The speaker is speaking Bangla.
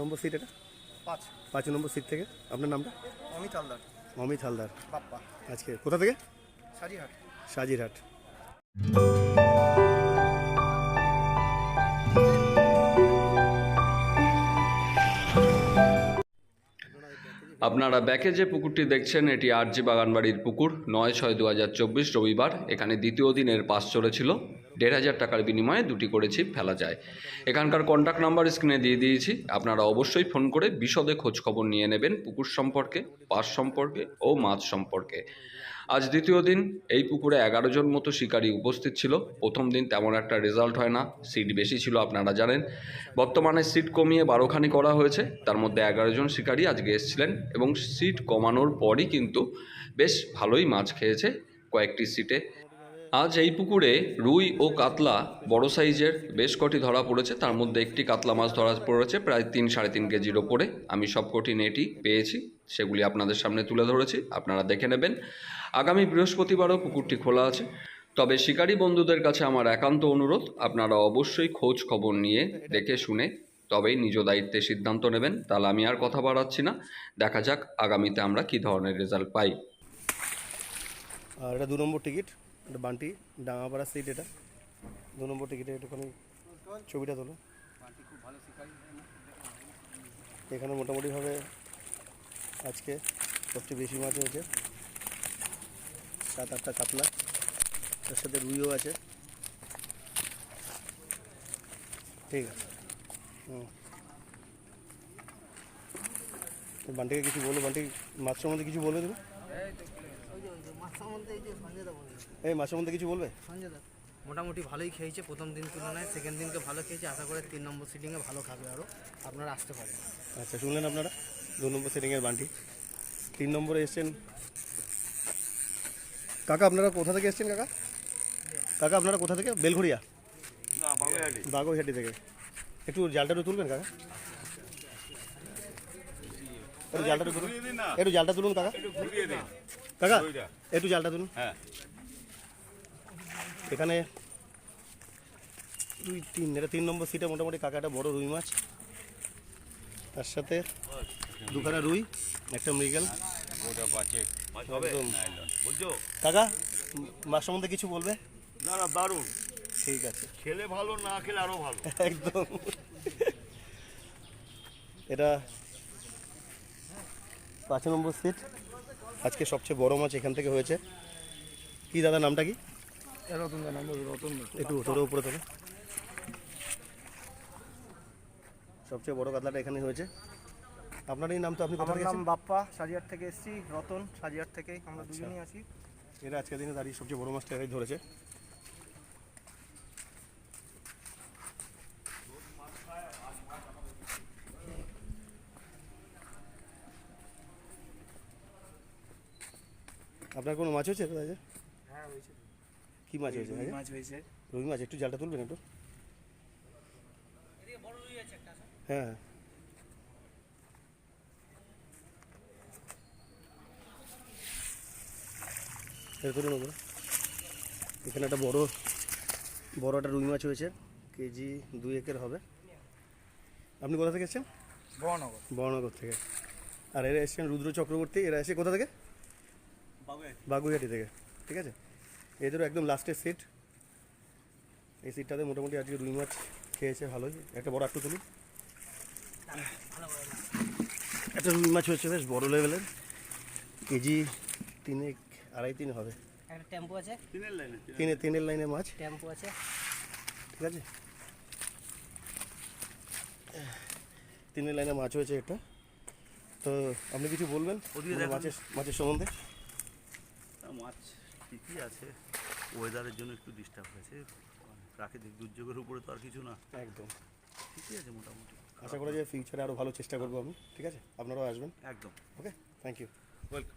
নম্বর সিট এটা? পাঁচ। পাঁচ নম্বর সিট থেকে। আপনার নামটা? অমিত হালদার। অমিত হালদার। বাপ্পা। আজকে কোথা থেকে? সাজিহাট সাজিরহাট। আপনারা ব্যাকে যে পুকুরটি দেখছেন এটি আরজি বাগানবাড়ির পুকুর নয় ছয় দু হাজার চব্বিশ রবিবার এখানে দ্বিতীয় দিনের পাস চলেছিল। দেড় হাজার টাকার বিনিময়ে দুটি করে ছিপ ফেলা যায়। এখানকার কন্ট্যাক্ট নাম্বার স্ক্রিনে দিয়ে দিয়েছি। আপনারা অবশ্যই ফোন করে বিশদে খোঁজখবর নিয়ে নেবেন পুকুর সম্পর্কে পাস সম্পর্কে ও মাছ সম্পর্কে। আজ দ্বিতীয় দিন, এই পুকুরে এগারো জন মতো শিকারী উপস্থিত ছিল। প্রথম দিন তেমন একটা রেজাল্ট হয় না। সিট বেশি ছিল, আপনারা জানেন। বর্তমানে সিট কমিয়ে বারোখানি করা হয়েছে। তার মধ্যে এগারো জন শিকারী আজকে এসেছিলেন এবং সিট কমানোর পরই কিন্তু বেশ ভালোই মাছ খেয়েছে কয়েকটি সিটে আজ এই পুকুরে রুই ও কাতলা বড় সাইজের বেশ কটি ধরা পড়েছে। তার মধ্যে একটি কাতলা মাছ ধরা পড়েছে প্রায় তিন সাড়ে তিন কেজির ওপরে। আমি সব কটি নেটই পেয়েছি, সেগুলি আপনাদের সামনে তুলে ধরেছি, আপনারা দেখে নেবেন। আগামী বৃহস্পতিবারও পুকুরটি খোলা আছে। তবে শিকারী বন্ধুদের কাছে আমার একান্ত অনুরোধ, আপনারা অবশ্যই খোঁজ খবর নিয়ে দেখে শুনে তবেই নিজ দায়িত্বে সিদ্ধান্ত নেবেন। তাহলে আমি আর কথা বাড়াচ্ছি না। দেখা যাক আগামীতে আমরা কী ধরনের রেজাল্ট পাই। আর এটা দু নম্বর টিকিট। এটা বান্টি, ডাঙাপাড়া সিট এটা। দু নম্বর টিকিটে একটুখানি ছবিটা তোলো। এখানে মোটামুটিভাবে আজকে সবচেয়ে বেশি মাছ হয়েছে সাত আটটা কাতলা। তার সাথে রুইও আছে। ঠিক আছে। হুম। বান্টিকে কিছু বলো, বান্টি মাছ সম্বন্ধে কিছু বলে তুমি এই মাছ সম্বন্ধে কিছু বলবে? মোটামুটি ভালোই খেয়েছে প্রথম দিন তুলনায় সেকেন্ড দিনকে ভালো খেয়েছে আশা করে তিন নম্বর সিটিংয়ে ভালো খাবে আরও। আপনারা আসতে পারেন। আচ্ছা শুনলেন আপনারা? দু নম্বর সেটিংয়ের বান্টি। তিন নম্বরে এসছেন। কাকা আপনারা কোথা থেকে এসছেন কাকা? কাকা আপনারা কোথা থেকে? বেলঘড়িয়া? বাগুইহাটি থেকে। একটু জালটা একটু তুলবেন কাকা? একটু জালটা তুলুন। একটু জালটা তুলুন কাকা। কাকা একটু জালটা তুলুন। এখানে দুই তিন এটা তিন নম্বর সিটে মোটামুটি কাকাটা বড় রুই মাছ। তার সাথে দুখানা রুই একটা মৃগেল। কাকা মাছ সম্বন্ধে কিছু বলবে? না না দারুণ। ঠিক আছে। খেলে ভালো না খেলে আরও ভালো। একদম। এটা পাঁচ নম্বর সিট। আজকে সবচেয়ে বড় মাছ এখান থেকে হয়েছে। কি দাদা নামটা কি? রতন রতন একটু তোর উপরে তোলো। সবচেয়ে বড় কাতলাটা এখানে হয়েছে। আপনারই নাম তো আপনি আমার নাম বাপ্পা সাজিয়ার থেকে এসেছি রতন সাজিয়ার থেকে। আমরা দুজনেই আছি। এরা আজকের দিনে দাঁড়িয়ে সবচেয়ে বড় মাছটা ধরেছে। আপনার কোনো মাছ হয়েছে দাদা? হ্যাঁ হয়েছে কি মাছ হয়েছে মাছ হয়েছে। রুই মাছ একটু জালটা তুলবেন একটু। হ্যাঁ। এখানে একটা বড় বড় একটা রুই মাছ হয়েছে কেজি দুই একের হবে। আপনি কোথা থেকে এসেছেন? বহনগর বর্ণনগর থেকে। আর এরা এসেছেন রুদ্র চক্রবর্তী এরা এসে কোথা থেকে? বাগুইহাটি। থেকে ঠিক আছে? এদেরও একদম লাস্টের সিট এই সিটটাতে মোটামুটি আজকে রুই মাছ খেয়েছে ভালোই। একটা বড় একটু তুলুন। একটা রুই মাছ হয়েছে বেশ বড় লেভেলের কেজি তিনে আড়াই তিন হবে। একটা টেম্পো আছে। তিনে তিনের লাইনে মাছ। টেম্পো আছে। ঠিক আছে? তিনের লাইনে মাছ হয়েছে একটা। তো আপনি কিছু বলবেন মাছের মাছের সম্বন্ধে? মাছ ঠিকই আছে। ওয়েদারের জন্য একটু ডিস্টার্ব হয়েছে। প্রাকৃতিক দুর্যোগের উপরে তো আর কিছু না। একদম। ঠিকই আছে মোটামুটি। আশা করা যায় ফিউচারে আরও ভালো চেষ্টা করব আমি। ঠিক আছে? আপনারাও আসবেন। একদম। Okay thank you welcome